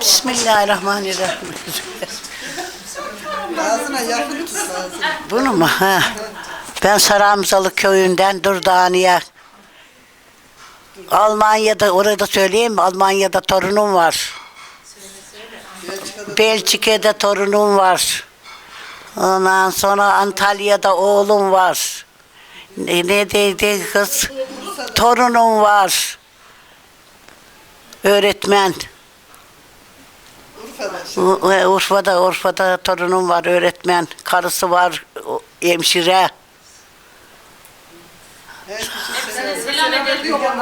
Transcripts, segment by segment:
Bismillahirrahmanirrahim. Ağzına yakın tut. Bunu mu? Ha. Ben Saramzalı köyünden Durdaniye. Almanya'da, orada söyleyeyim mi? Almanya'da torunum var. Belçika'da torunum var. Ondan sonra Antalya'da oğlum var. Ne, ne dedi kız? Torunum var. Öğretmen. E, Urfa'da, Urfa'da torunum var öğretmen. Karısı var hemşire.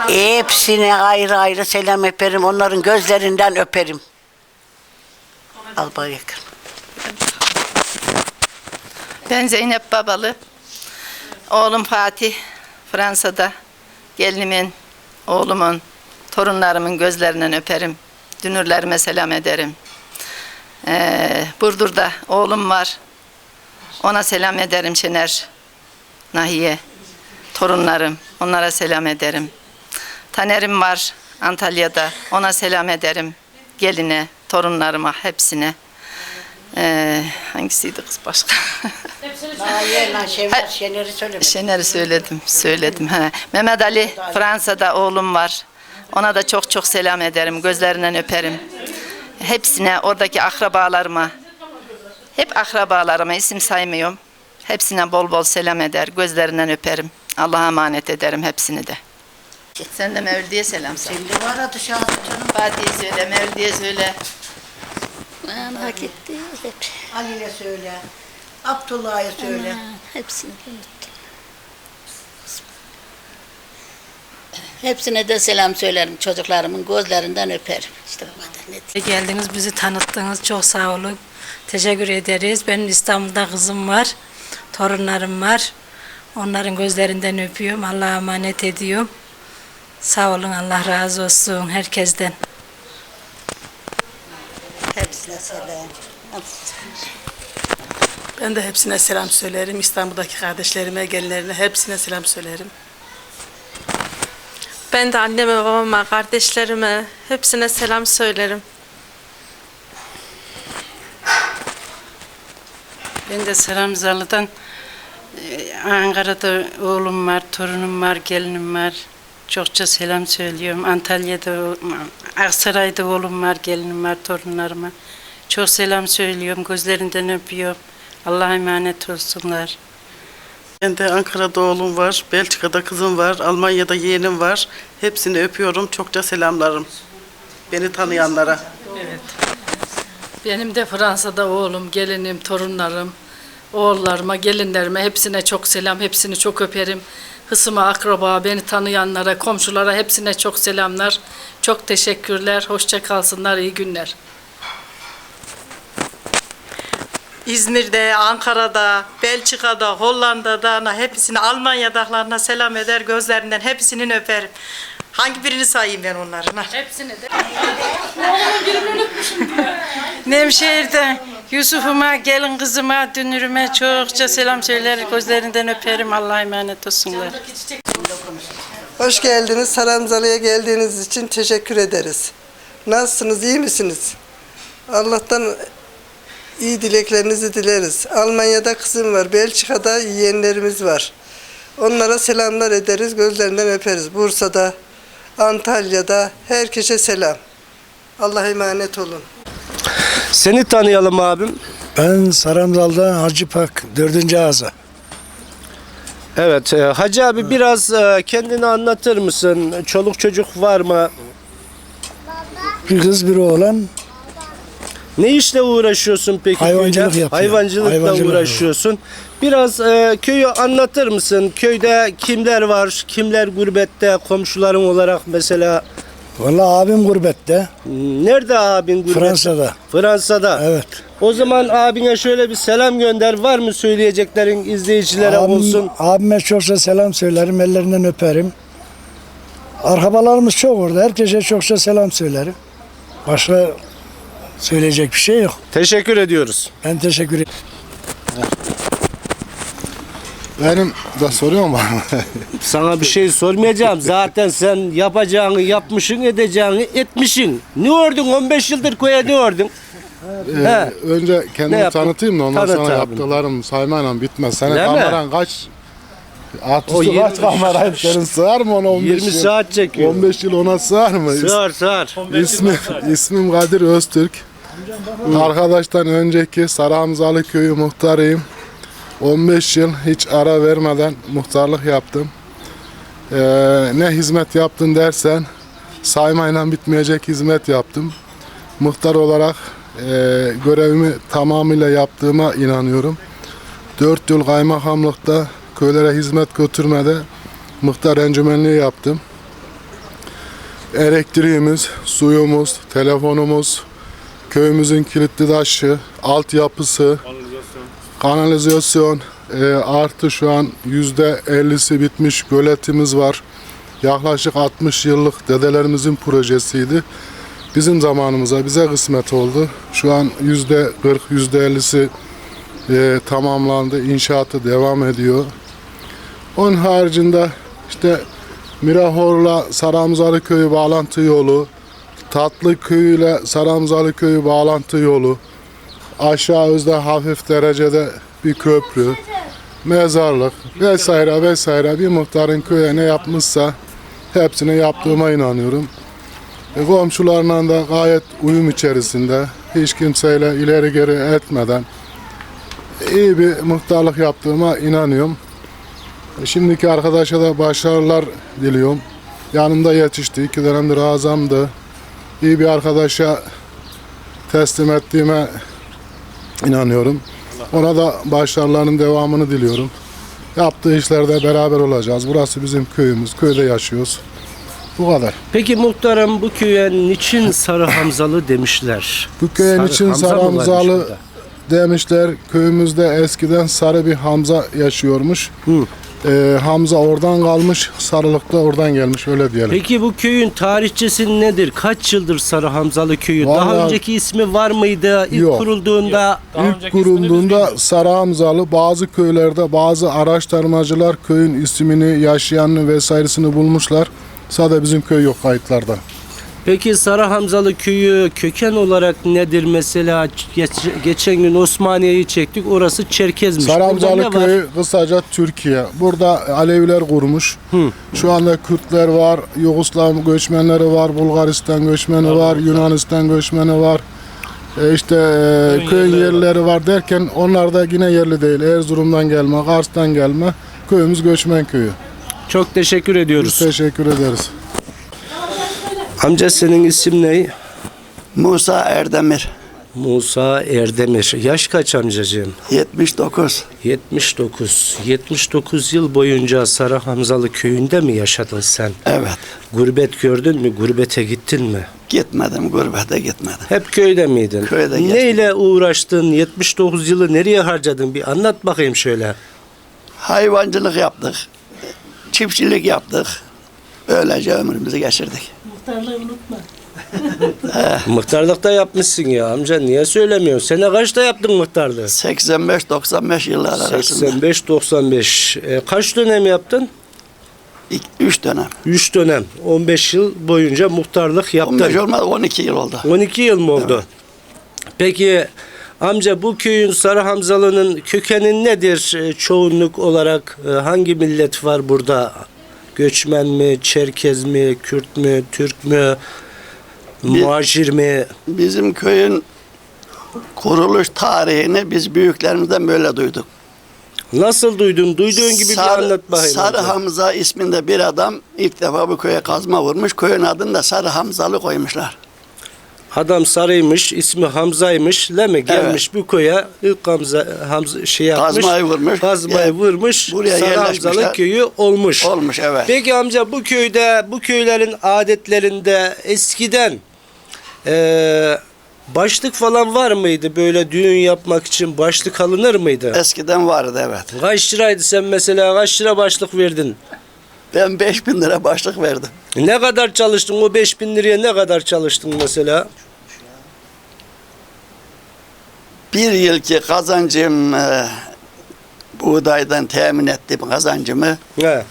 Hepsine ayrı ayrı selam öperim. Onların gözlerinden öperim. Al bana yakın. Ben Zeynep Babalı. Oğlum Fatih Fransa'da. Gelinimin, oğlumun, torunlarımın gözlerinden öperim. Dünürlerime selam ederim. Ee, Burdur'da oğlum var. Ona selam ederim Şener. Nahiye. Torunlarım. Onlara selam ederim. Tanerim var Antalya'da. Ona selam ederim. Geline, torunlarıma, hepsine. Ee, hangisiydi kız başka? Şener'i söyleme. Şener'i söyledim, söyledim. He. Mehmet Ali Fransa'da oğlum var. Ona da çok çok selam ederim, gözlerinden öperim. Hepsine, oradaki akrabalarıma, hep akrabalarıma isim saymıyorum. Hepsine bol bol selam eder, gözlerinden öperim. Allah'a emanet ederim hepsini de. Sen de Mevlid'e selam söyle. Şimdi var adı şahı canım. Fatih'e söyle, Mevlid'e söyle. Ana gitti hep. Ali'ne söyle. Abdullah'a söyle. Ana, hepsini Hepsine de selam söylerim. Çocuklarımın gözlerinden öperim. İşte bu kadar net. Geldiniz, bizi tanıttınız. Çok sağ olun. Teşekkür ederiz. Benim İstanbul'da kızım var. Torunlarım var. Onların gözlerinden öpüyorum. Allah'a emanet ediyorum. Sağ olun. Allah razı olsun herkesten. Hepsine selam. Ben de hepsine selam söylerim. İstanbul'daki kardeşlerime, gelinlerine hepsine selam söylerim. Ben de anneme, babama, kardeşlerime hepsine selam söylerim. Ben de Saramzalı'dan e, Ankara'da oğlum var, torunum var, gelinim var. Çokça selam söylüyorum. Antalya'da, Aksaray'da oğlum var, gelinim var, torunlarıma. Çok selam söylüyorum, gözlerinden öpüyorum. Allah'a emanet olsunlar. Ben de Ankara'da oğlum var, Belçika'da kızım var, Almanya'da yeğenim var. Hepsini öpüyorum, çokça selamlarım. Beni tanıyanlara. Benim de Fransa'da oğlum, gelinim, torunlarım, oğullarıma, gelinlerime hepsine çok selam, hepsini çok öperim. Hısıma, akraba, beni tanıyanlara, komşulara hepsine çok selamlar. Çok teşekkürler, hoşça kalsınlar, iyi günler. İzmir'de, Ankara'da, Belçika'da, Hollanda'da, hepsini Almanya'dakilerine selam eder, gözlerinden hepsinin öperim. Hangi birini sayayım ben onların? Hepsini de. Nevşehir'de Yusuf'uma, gelin kızıma, dünürüme çokça selam söyler, gözlerinden öperim. Allah'a emanet olsunlar. Hoş geldiniz. Saramzalı'ya geldiğiniz için teşekkür ederiz. Nasılsınız, iyi misiniz? Allah'tan iyi dileklerinizi dileriz. Almanya'da kızım var, Belçika'da yeğenlerimiz var. Onlara selamlar ederiz, gözlerinden öperiz. Bursa'da, Antalya'da herkese selam. Allah'a emanet olun. Seni tanıyalım abim. Ben Saramzal'dan Hacı Pak 4. ağza. Evet, e, Hacı abi biraz e, kendini anlatır mısın? Çoluk çocuk var mı? Bir kız bir oğlan Ne işle uğraşıyorsun peki? Hayvancılık köyde? yapıyor. Hayvancılıkla Hayvancılık uğraşıyorsun. Biraz e, köyü anlatır mısın? Köyde kimler var? Kimler gurbette? Komşuların olarak mesela. Valla abim gurbette Nerede abin gurbette? Fransa'da. Fransa'da. Evet. O zaman abine şöyle bir selam gönder. Var mı söyleyeceklerin izleyicilere Abim, olsun? abime çokça selam söylerim, ellerinden öperim. Arkabalarımız çok orada. Herkese çokça selam söylerim. Başka söyleyecek bir şey yok. Teşekkür ediyoruz. Ben teşekkür ederim. Benim da soruyor mu? Sana bir şey sormayacağım. Zaten sen yapacağını yapmışsın, edeceğini etmişsin. Ne ördün 15 yıldır koya ne ördün? Ee, He. önce kendimi Ne yaptın? tanıtayım da ondan Tanıt sonra abi. yaptıklarım saymayla bitmez. Senin Değil mi? kameran kaç? O Artısı yirmi- kaç kamerayım senin sığar mı ona 15 20 yıl? saat çekiyor. 15 yıl ona sığar mı? Sığar sığar. İsmi, ismim Kadir Öztürk. Arkadaştan önceki Sarıhamzalı köyü muhtarıyım. 15 yıl hiç ara vermeden muhtarlık yaptım. Ee, ne hizmet yaptın dersen saymayla bitmeyecek hizmet yaptım. Muhtar olarak e, görevimi tamamıyla yaptığıma inanıyorum. 4 yıl kaymakamlıkta köylere hizmet götürmede muhtar encümenliği yaptım elektriğimiz, suyumuz, telefonumuz, köyümüzün kilitli taşı, altyapısı, kanalizasyon, e, artı şu an yüzde 50'si bitmiş göletimiz var. Yaklaşık 60 yıllık dedelerimizin projesiydi. Bizim zamanımıza bize kısmet oldu. Şu an yüzde 40, yüzde 50'si e, tamamlandı. İnşaatı devam ediyor. Onun haricinde işte Mirahor'la Saramzalı köyü bağlantı yolu, Tatlı köyüyle Saramzalı köyü bağlantı yolu, aşağı özde hafif derecede bir köprü, mezarlık vesaire vesaire bir muhtarın köye ne yapmışsa hepsini yaptığıma inanıyorum. E, komşularla da gayet uyum içerisinde, hiç kimseyle ileri geri etmeden iyi bir muhtarlık yaptığıma inanıyorum. Şimdiki arkadaşa da başarılar diliyorum. Yanımda yetişti. iki dönemdir azamdı. İyi bir arkadaşa teslim ettiğime inanıyorum. Ona da başarılarının devamını diliyorum. Yaptığı işlerde beraber olacağız. Burası bizim köyümüz. Köyde yaşıyoruz. Bu kadar. Peki muhtarım bu köye niçin Sarı Hamzalı demişler? Bu köyün Sarı için Hamza Sarı mı varmış Hamzalı burada? demişler. Köyümüzde eskiden sarı bir Hamza yaşıyormuş. Ee, Hamza oradan kalmış, sarılık da oradan gelmiş öyle diyelim. Peki bu köyün tarihçesi nedir? Kaç yıldır Sarı Hamzalı köyü? Daha Vallahi- önceki ismi var mıydı? İlk Yok. kurulduğunda İlk kurulduğunda Sarı Hamzalı bazı köylerde bazı araştırmacılar köyün ismini, yaşayanını vesairesini bulmuşlar. Sadece bizim köy yok kayıtlarda. Peki Sarı Hamzalı köyü köken olarak nedir mesela? Geç- geçen gün Osmaniye'yi çektik. Orası Çerkezmiş. Sarı Hamzalı var? köyü kısaca Türkiye. Burada Aleviler kurmuş. Şu anda Kürtler var, Yugoslav göçmenleri var, Bulgaristan göçmeni var, Yunanistan göçmeni var. E işte e, köyün yerlileri var derken onlar da yine yerli değil. Erzurum'dan gelme, Kars'tan gelme. Köyümüz göçmen köyü. Çok teşekkür ediyoruz. Biz teşekkür ederiz. Amca senin isim ne? Musa Erdemir, Musa Erdemir. Yaş kaç amcacığım? 79. 79. 79 yıl boyunca Sarı Hamzalı köyünde mi yaşadın sen? Evet. Gurbet gördün mü? Gurbete gittin mi? Gitmedim, gurbete gitmedim. Hep köyde miydin? Köyde geçtim. Neyle uğraştın? 79 yılı nereye harcadın? Bir anlat bakayım şöyle. Hayvancılık yaptık, çiftçilik yaptık. Böylece ömrümüzü geçirdik. Muhtarlıkta yapmışsın ya amca niye söylemiyorsun? Sene kaçta yaptın muhtarlığı? 85-95 yıllar arasında. 85-95. E, kaç dönem yaptın? 3 dönem. 3 dönem. 15 yıl boyunca muhtarlık yaptın. 15 olmadı 12 yıl oldu. 12 yıl mı oldu? Peki amca bu köyün Sarı Hamzalı'nın kökeni nedir e, çoğunluk olarak? e, Hangi millet var burada? Göçmen mi, Çerkez mi, Kürt mü, Türk mü, muhacir mi? Bizim köyün kuruluş tarihini biz büyüklerimizden böyle duyduk. Nasıl duydun? Duyduğun gibi bir anlat bakayım. Sarı amca. Hamza isminde bir adam ilk defa bu köye kazma vurmuş. Köyün adını da Sarı Hamzalı koymuşlar. Adam sarıymış, ismi Hamza'ymış, mi? Gelmiş bu koya ilk Hamza, Hamza şey yapmış. Kazmayı vurmuş. Kazmayı Ya, vurmuş. buraya Sarı yerleşmişler. Hamzalı köyü olmuş. Olmuş evet. Peki amca bu köyde, bu köylerin adetlerinde eskiden eee başlık falan var mıydı? Böyle düğün yapmak için başlık alınır mıydı? Eskiden vardı evet. Kaç liraydı sen mesela? Kaç lira başlık verdin? Ben 5000 lira başlık verdim. Ne kadar çalıştın? O 5000 liraya ne kadar çalıştın mesela? Bir yılki kazancım e, buğdaydan temin ettim kazancımı. He.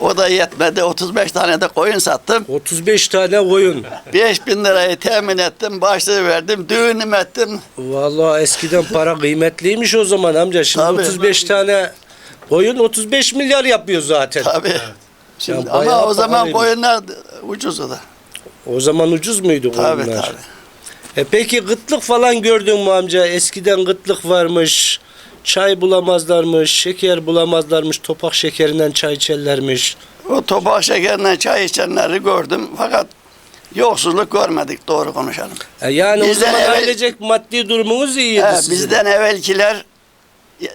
O da yetmedi. 35 tane de koyun sattım. 35 tane koyun. 5 bin lirayı temin ettim. Başlığı verdim. Düğünüm ettim. Vallahi eskiden para kıymetliymiş o zaman amca. Şimdi Tabii. 35 tane koyun 35 milyar yapıyor zaten. Tabii. Şimdi, Ya ama o zaman pahalıymış. koyunlar ucuzdu da. O zaman ucuz muydu Tabii koyunlar? tabii. E peki gıtlık falan gördün mü amca? Eskiden gıtlık varmış. Çay bulamazlarmış, şeker bulamazlarmış, topak şekerinden çay içerlermiş. O topak şekerinden çay içenleri gördüm. Fakat yoksulluk görmedik doğru konuşalım. E yani o Bizden zaman evvel- ailecek maddi durumunuz iyiydi He, sizin. bizden evvelkiler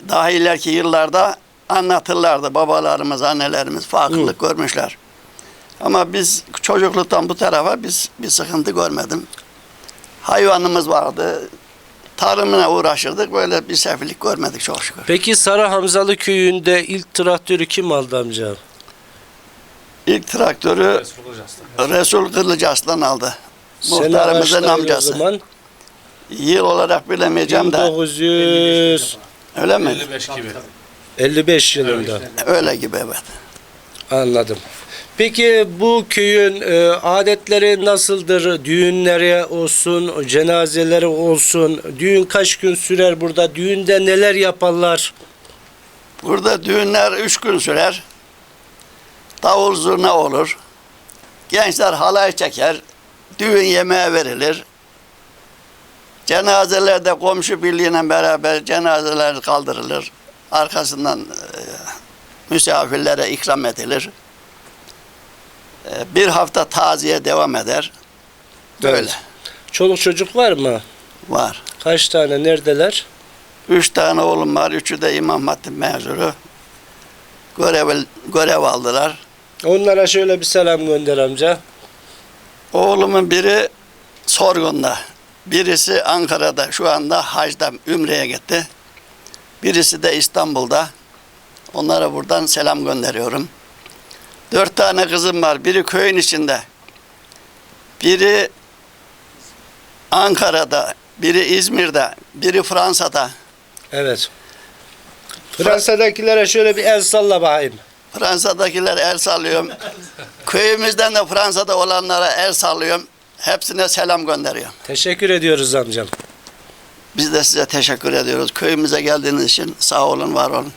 daha ileriki yıllarda anlatırlardı. Babalarımız, annelerimiz farklılık görmüşler. Ama biz çocukluktan bu tarafa biz bir sıkıntı görmedim. Hayvanımız vardı. Tarımına uğraşırdık. Böyle bir sefillik görmedik çok şükür. Peki Sarı Hamzalı köyünde ilk traktörü kim aldı amca? İlk traktörü Resul Kılıcı Aslan aldı. Sene Muhtarımızın o amcası. zaman. Yıl olarak bilemeyeceğim de 1955 öyle mi? 55 yılında. Öyle gibi evet. Anladım. Peki bu köyün e, adetleri nasıldır? Düğünleri olsun, cenazeleri olsun. Düğün kaç gün sürer burada? Düğünde neler yaparlar? Burada düğünler üç gün sürer. Davul zurna olur. Gençler halay çeker. Düğün yemeği verilir. Cenazelerde komşu birliğiyle beraber cenazeler kaldırılır. Arkasından e, misafirlere ikram edilir. E, bir hafta taziye devam eder. Böyle Evet. Çoluk çocuk var mı? var. Kaç tane? Neredeler? Üç tane oğlum var. Üçü de İmam Hatip mezunu. Görev, görev aldılar. Onlara şöyle bir selam gönder amca. Oğlumun biri Sorgun'da. Birisi Ankara'da şu anda hacda Ümre'ye gitti. Birisi de İstanbul'da. Onlara buradan selam gönderiyorum. Dört tane kızım var. Biri köyün içinde. Biri Ankara'da. Biri İzmir'de. Biri Fransa'da. Evet. Fransa'dakilere şöyle bir el salla bakayım. Fransa'dakiler el sallıyorum. Köyümüzden de Fransa'da olanlara el sallıyorum. Hepsine selam gönderiyorum. Teşekkür ediyoruz amcam. Biz de size teşekkür ediyoruz. Köyümüze geldiğiniz için sağ olun, var olun.